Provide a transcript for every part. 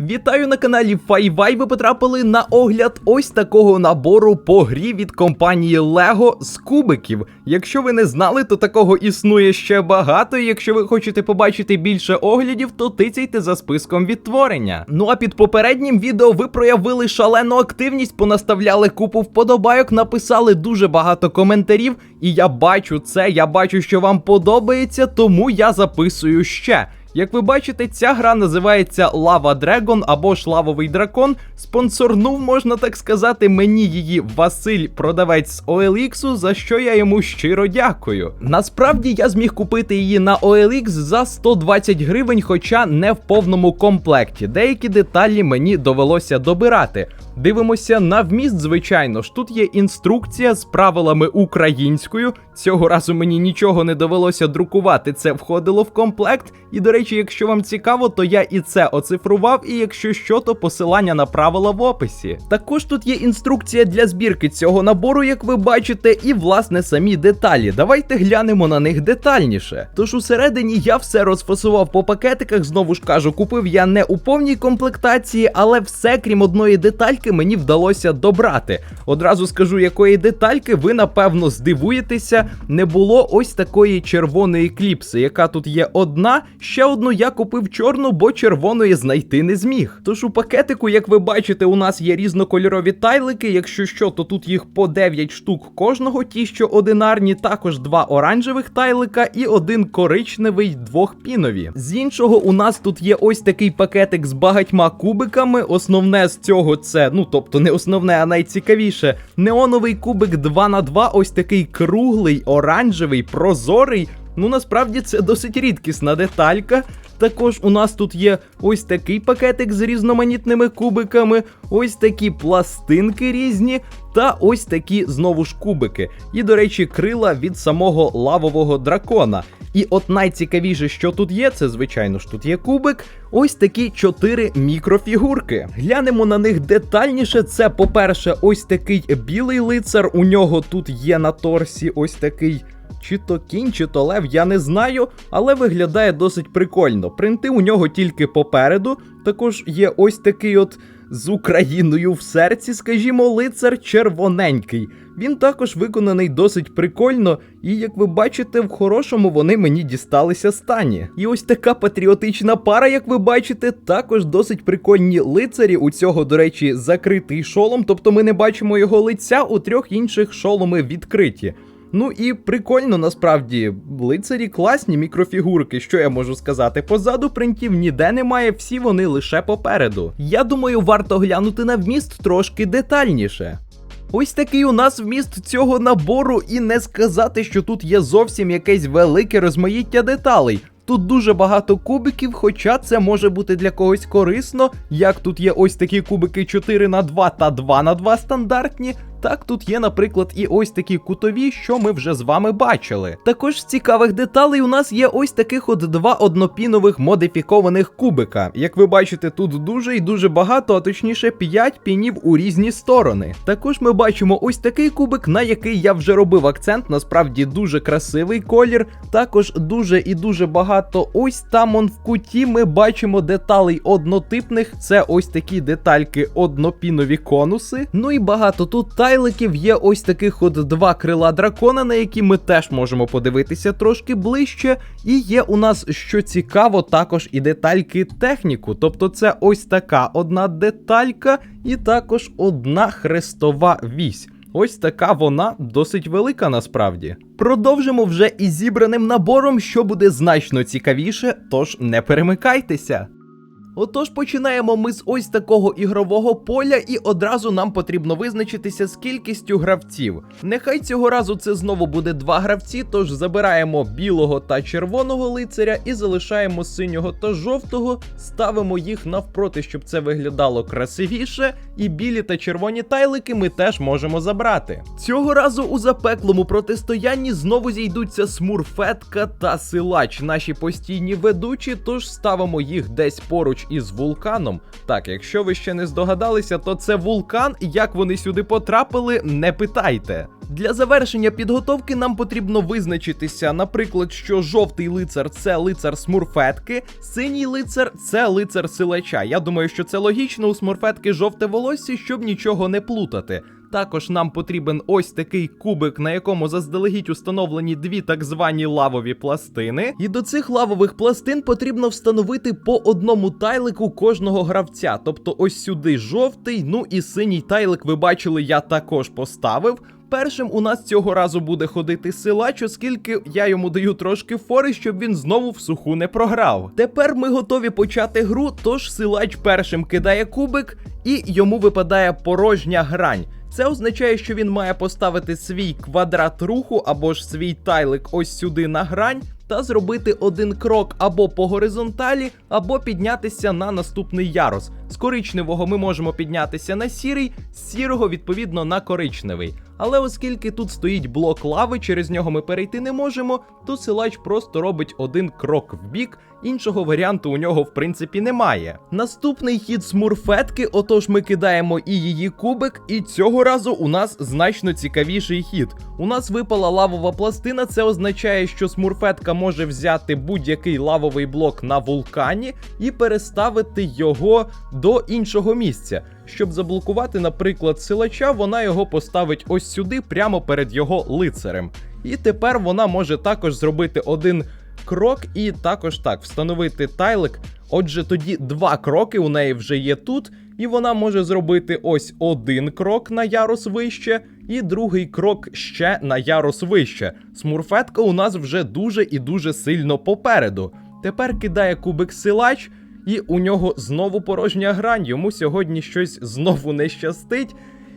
Вітаю на каналі Файвай. Ви потрапили на огляд ось такого набору по грі від компанії Lego з кубиків. Якщо ви не знали, то такого існує ще багато. І якщо ви хочете побачити більше оглядів, то тицяйте за списком відтворення. Ну а під попереднім відео ви проявили шалену активність, понаставляли купу вподобайок, написали дуже багато коментарів. І я бачу це, я бачу, що вам подобається, тому я записую ще. Як ви бачите, ця гра називається Lava Dragon або ж Лавовий дракон. Спонсорнув, можна так сказати, мені її Василь, продавець з OLX, за що я йому щиро дякую. Насправді я зміг купити її на OLX за 120 гривень, хоча не в повному комплекті. Деякі деталі мені довелося добирати. Дивимося на вміст, звичайно ж. Тут є інструкція з правилами українською. Цього разу мені нічого не довелося друкувати. Це входило в комплект. І до речі, якщо вам цікаво, то я і це оцифрував. І якщо що, то посилання на правила в описі. Також тут є інструкція для збірки цього набору, як ви бачите, і власне самі деталі. Давайте глянемо на них детальніше. Тож усередині я все розфасував по пакетиках. Знову ж кажу, купив я не у повній комплектації, але все, крім одної детальки, мені вдалося добрати. Одразу скажу, якої детальки, ви напевно здивуєтеся. Не було ось такої червоної кліпси, яка тут є одна. Ще одну я купив чорну, бо червоної знайти не зміг. Тож у пакетику, як ви бачите, у нас є різнокольорові тайлики. Якщо що, то тут їх по 9 штук кожного. Ті, що одинарні, також два оранжевих тайлика і один коричневий двохпінові. З іншого, у нас тут є ось такий пакетик з багатьма кубиками. Основне з цього це, ну тобто не основне, а найцікавіше. Неоновий кубик 2 на 2 ось такий круглий, оранжевий, прозорий. Ну насправді це досить рідкісна деталька. Також у нас тут є ось такий пакетик з різноманітними кубиками, ось такі пластинки різні, та ось такі знову ж кубики. І, до речі, крила від самого лавового дракона. І от найцікавіше, що тут є, це звичайно ж тут є кубик. Ось такі чотири мікрофігурки. Глянемо на них детальніше. Це, по-перше, ось такий білий лицар. У нього тут є на торсі ось такий. Чи то кінь, чи то лев, я не знаю, але виглядає досить прикольно. Принти у нього тільки попереду. Також є ось такий от з Україною в серці, скажімо, лицар червоненький. Він також виконаний досить прикольно, і як ви бачите, в хорошому вони мені дісталися стані. І ось така патріотична пара, як ви бачите, також досить прикольні лицарі. У цього, до речі, закритий шолом, тобто ми не бачимо його лиця, у трьох інших шоломи відкриті. Ну і прикольно насправді, лицарі класні мікрофігурки, що я можу сказати. Позаду принтів ніде немає, всі вони лише попереду. Я думаю, варто глянути на вміст трошки детальніше. Ось такий у нас вміст цього набору, і не сказати, що тут є зовсім якесь велике розмаїття деталей. Тут дуже багато кубиків, хоча це може бути для когось корисно. Як тут є ось такі кубики 4 на 2 та 2 на 2 стандартні. Так, тут є, наприклад, і ось такі кутові, що ми вже з вами бачили. Також з цікавих деталей у нас є ось таких от два однопінових модифікованих кубика. Як ви бачите, тут дуже і дуже багато, а точніше 5 пінів у різні сторони. Також ми бачимо ось такий кубик, на який я вже робив акцент. Насправді дуже красивий колір. Також дуже і дуже багато. Ось там он в куті ми бачимо деталей однотипних. Це ось такі детальки, однопінові конуси. Ну і багато тут тайликів є ось таких от два крила дракона, на які ми теж можемо подивитися трошки ближче. І є у нас, що цікаво, також і детальки техніку. Тобто це ось така одна деталька, і також одна хрестова вісь. Ось така вона досить велика насправді. Продовжимо вже із зібраним набором, що буде значно цікавіше, тож не перемикайтеся. Отож, починаємо ми з ось такого ігрового поля, і одразу нам потрібно визначитися з кількістю гравців. Нехай цього разу це знову буде два гравці, тож забираємо білого та червоного лицаря і залишаємо синього та жовтого, ставимо їх навпроти, щоб це виглядало красивіше. І білі та червоні тайлики ми теж можемо забрати. Цього разу у запеклому протистоянні знову зійдуться смурфетка та силач, наші постійні ведучі, тож ставимо їх десь поруч із вулканом. Так, якщо ви ще не здогадалися, то це вулкан, і як вони сюди потрапили, не питайте. Для завершення підготовки нам потрібно визначитися, наприклад, що жовтий лицар це лицар смурфетки, синій лицар це лицар силача. Я думаю, що це логічно у смурфетки жовте волосся, щоб нічого не плутати. Також нам потрібен ось такий кубик, на якому заздалегідь установлені дві так звані лавові пластини. І до цих лавових пластин потрібно встановити по одному тайлику кожного гравця. Тобто ось сюди жовтий, ну і синій тайлик, ви бачили, я також поставив. Першим у нас цього разу буде ходити силач, оскільки я йому даю трошки фори, щоб він знову в суху не програв. Тепер ми готові почати гру, тож силач першим кидає кубик, і йому випадає порожня грань. Це означає, що він має поставити свій квадрат руху або ж свій тайлик ось сюди на грань. Та зробити один крок або по горизонталі, або піднятися на наступний ярус. З коричневого ми можемо піднятися на сірий, з сірого, відповідно, на коричневий. Але оскільки тут стоїть блок лави, через нього ми перейти не можемо, то силач просто робить один крок вбік, іншого варіанту у нього в принципі немає. Наступний хід смурфетки, отож ми кидаємо і її кубик, і цього разу у нас значно цікавіший хід. У нас випала лавова пластина, це означає, що смурфетка може взяти будь-який лавовий блок на вулкані і переставити його до іншого місця. Щоб заблокувати, наприклад, силача, вона його поставить ось сюди, прямо перед його лицарем. І тепер вона може також зробити один крок і також так встановити тайлик. Отже, тоді два кроки у неї вже є тут, і вона може зробити ось один крок на ярус вище, і другий крок ще на ярус вище. Смурфетка у нас вже дуже і дуже сильно попереду. Тепер кидає кубик силач, і у нього знову порожня грань. Йому сьогодні щось знову не щастить.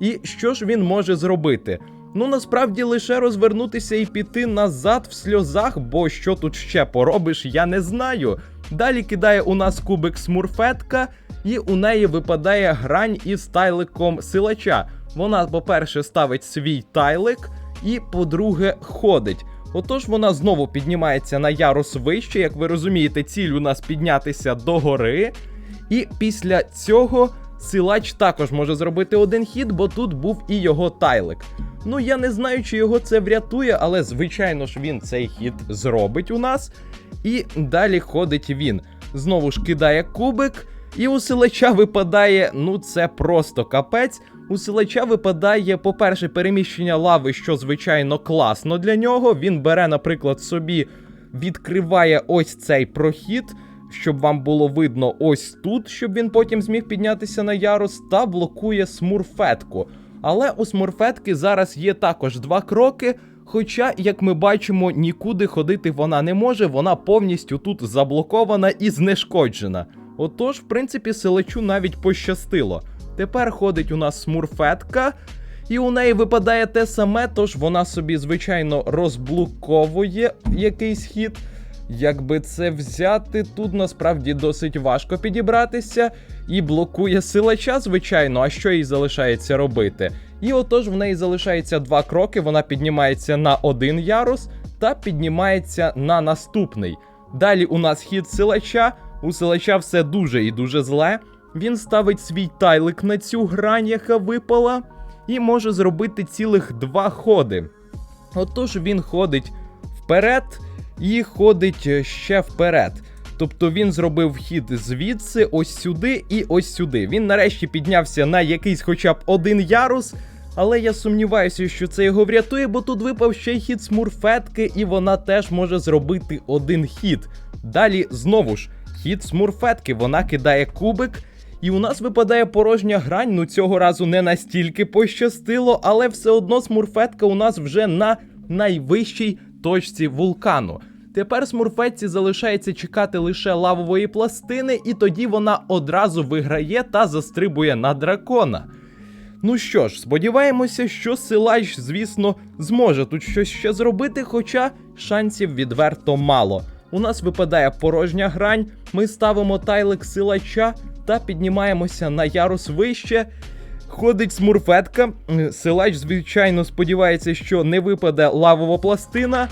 І що ж він може зробити? Ну насправді лише розвернутися і піти назад в сльозах, бо що тут ще поробиш, я не знаю. Далі кидає у нас кубик смурфетка, і у неї випадає грань із тайликом силача. Вона, по-перше, ставить свій тайлик, і, по-друге, ходить. Отож, вона знову піднімається на ярус вище. Як ви розумієте, ціль у нас піднятися до гори. І після цього силач також може зробити один хід, бо тут був і його тайлик. Ну, я не знаю, чи його це врятує, але звичайно ж він цей хід зробить у нас. І далі ходить він. Знову ж кидає кубик, і у силача випадає, ну це просто капець. У силача випадає, по-перше, переміщення лави, що звичайно класно для нього. Він бере, наприклад, собі, відкриває ось цей прохід, щоб вам було видно ось тут, щоб він потім зміг піднятися на ярус, та блокує смурфетку. Але у смурфетки зараз є також два кроки. Хоча, як ми бачимо, нікуди ходити вона не може, вона повністю тут заблокована і знешкоджена. Отож, в принципі, силачу навіть пощастило. Тепер ходить у нас смурфетка, і у неї випадає те саме, тож вона собі, звичайно, розблоковує якийсь хід. Якби це взяти, тут насправді досить важко підібратися і блокує силача, звичайно, а що їй залишається робити? І отож в неї залишається два кроки, вона піднімається на один ярус та піднімається на наступний. Далі у нас хід силача. У силача все дуже і дуже зле. Він ставить свій тайлик на цю грань, яка випала, і може зробити цілих два ходи. Отож він ходить вперед і ходить е, ще вперед. Тобто він зробив хід звідси, ось сюди і ось сюди. Він нарешті піднявся на якийсь хоча б один ярус. Але я сумніваюся, що це його врятує, бо тут випав ще й хід смурфетки, і вона теж може зробити один хід. Далі знову ж хід смурфетки, вона кидає кубик, і у нас випадає порожня грань. Ну цього разу не настільки пощастило, але все одно смурфетка у нас вже на найвищій точці вулкану. Тепер смурфетці залишається чекати лише лавової пластини, і тоді вона одразу виграє та застрибує на дракона. Ну що ж, сподіваємося, що силач, звісно, зможе тут щось ще зробити, хоча шансів відверто мало. У нас випадає порожня грань, ми ставимо тайлик силача та піднімаємося на ярус вище. Ходить смурфетка. Силач, звичайно, сподівається, що не випаде лавова пластина.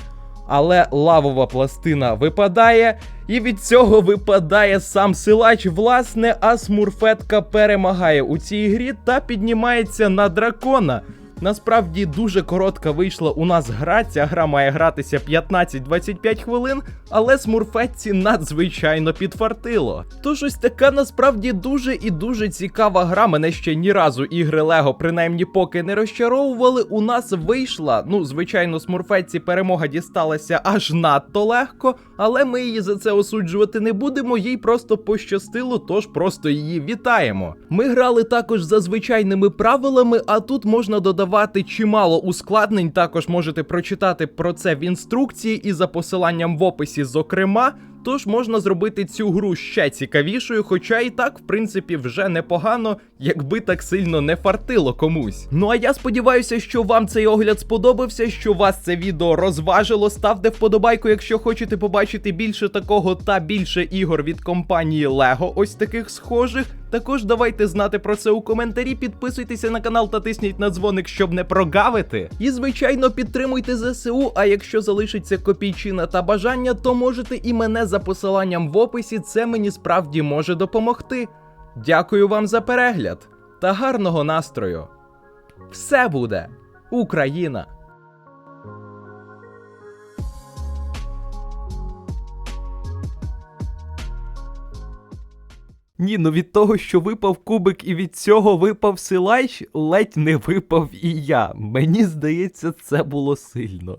Але лавова пластина випадає, і від цього випадає сам силач. Власне, а смурфетка перемагає у цій грі та піднімається на дракона. Насправді дуже коротка вийшла у нас гра. Ця гра має гратися 15-25 хвилин, але смурфетці надзвичайно підфартило. Тож ось така насправді дуже і дуже цікава гра. Мене ще ні разу ігри Лего, принаймні поки не розчаровували. У нас вийшла. Ну, звичайно, смурфетці перемога дісталася аж надто легко, але ми її за це осуджувати не будемо. Їй просто пощастило, тож просто її вітаємо. Ми грали також за звичайними правилами, а тут можна додавати чимало ускладнень. Також можете прочитати про це в інструкції і за посиланням в описі, зокрема. Тож можна зробити цю гру ще цікавішою, хоча і так, в принципі, вже непогано, якби так сильно не фартило комусь. Ну а я сподіваюся, що вам цей огляд сподобався, що вас це відео розважило. Ставте вподобайку, якщо хочете побачити більше такого та більше ігор від компанії LEGO, ось таких схожих. Також давайте знати про це у коментарі, підписуйтеся на канал та тисніть на дзвоник, щоб не прогавити. І звичайно, підтримуйте ЗСУ. А якщо залишиться копійчина та бажання, то можете і мене за посиланням в описі. Це мені справді може допомогти. Дякую вам за перегляд та гарного настрою. Все буде Україна! Ні, ну від того, що випав кубик і від цього випав силач, ледь не випав і я. Мені здається, це було сильно.